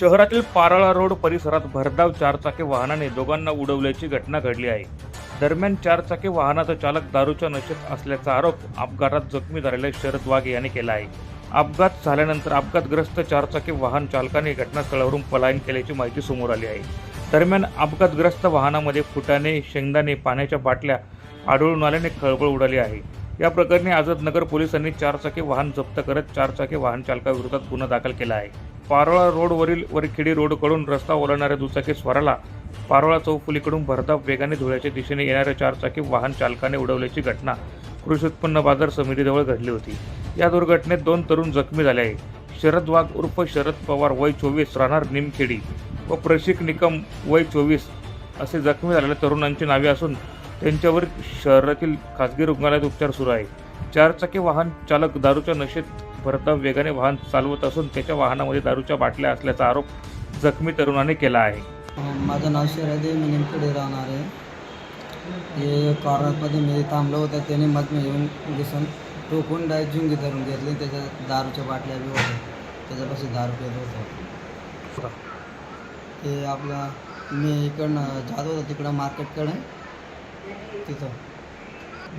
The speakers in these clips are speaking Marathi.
शहरातील पारळा रोड परिसरात भरधाव चारचाकी वाहनाने दोघांना उडवल्याची घटना घडली आहे. दरम्यान चारचाकी वाहनाचा चालक दारूच्या नशेत असल्याचा आरोप अपघातात जखमी झालेल्या शरद वाघ यांनी केला आहे. अपघात झाल्यानंतर अपघातग्रस्त चारचाकी वाहन चालकाने घटनास्थळावरून पलायन केल्याची माहिती समोर आली आहे. दरम्यान अपघातग्रस्त वाहनामध्ये फुटाणे शेंगदाणे पाण्याच्या बाटल्या आढळून आल्याने खळबळ उडाली आहे. या प्रकरणी आझादनगर पोलिसांनी चारचाकी वाहन जप्त करत चारचाकी वाहन चालकाविरोधात गुन्हा दाखल केला आहे. पारोळा रोडवरील वरखेडी रोडकडून रस्ता ओलांडणाऱ्या दुचाकी स्वाराला पारोळा चौफुलीकडून भरधाव वेगाने धुळ्याच्या दिशेने येणाऱ्या चारचाकी वाहन चालकाने उडवल्याची घटना कृषी उत्पन्न बाजार समितीजवळ घडली होती. या दुर्घटनेत दोन तरुण जखमी झाले आहे शरद वाघ उर्फ शरद पवार वय चोवीस राहणार निमखेडी व प्रशिक निकम वय चोवीस असे जखमी झालेल्या तरुणांची नावे असून त्यांच्यावर शहरातील खासगी रुग्णालयात उपचार सुरू आहे. चारचाकी वाहन चालक दारूच्या नशेत भरधाव वेगाने वाहन चालवत असून त्याच्या वाहनामध्ये दारूच्या बाटल्या असल्याचा आरोप जखमी तरुणाने केला आहे. माझं नाव शरद आहे. मी नेमकडे राहणार आहे. ते कॉर्नरमध्ये मी थांबलो होतं. त्याने मग मी येऊन दिसून टोकून डायरेक्ट जुंगी धरून घेतली. त्याच्या दारूच्या बाटल्या बी होत्या. त्याच्यापासून दारू पेत होतं. ते आपला मी इकडनं जात होतो. तिकडं मार्केटकडे. तिथं.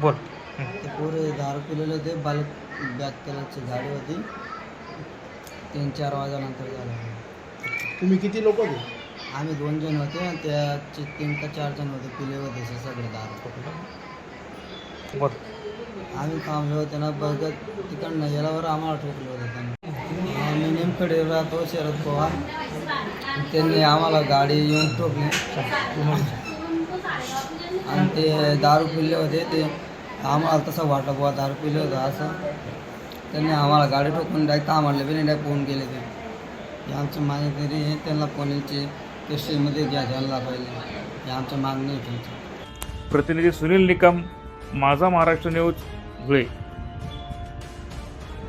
बोल. ते पुरे दारू पिलेले होते बाल ब्लॅक कलरची गाडी होती. तीन चार वाजेनंतर झालं. तुम्ही किती लोक होते? आम्ही दोन जण होते आणि त्याचे तीन का चार जण होते पिले होते असे सगळे दारू आम्ही थांबलो होते ना बघत तिकडनं यालावर आम्हाला ठोकलं होतं त्यांनी. आम्ही नेमकडे राहतो शरद पवार. त्यांनी आम्हाला गाडी येऊन ठोकली. आणि ते दारू पिले होते ते आम्हाला तसं वाटलं बुवा दारू पिलं होतं असं. त्यांनी आम्हाला गाडी ठोकून डायरेक्ट आम्हाला बी डायरेक्ट फोन केले ते. हे आमची मागणी तरी त्यांना पोलीसचे केसेसमध्ये घ्या घ्यायला पाहिजे. हे आमचं मागणी आहे प्रतिनिधी सुनील निकम माझा महाराष्ट्र न्यूज धुळे.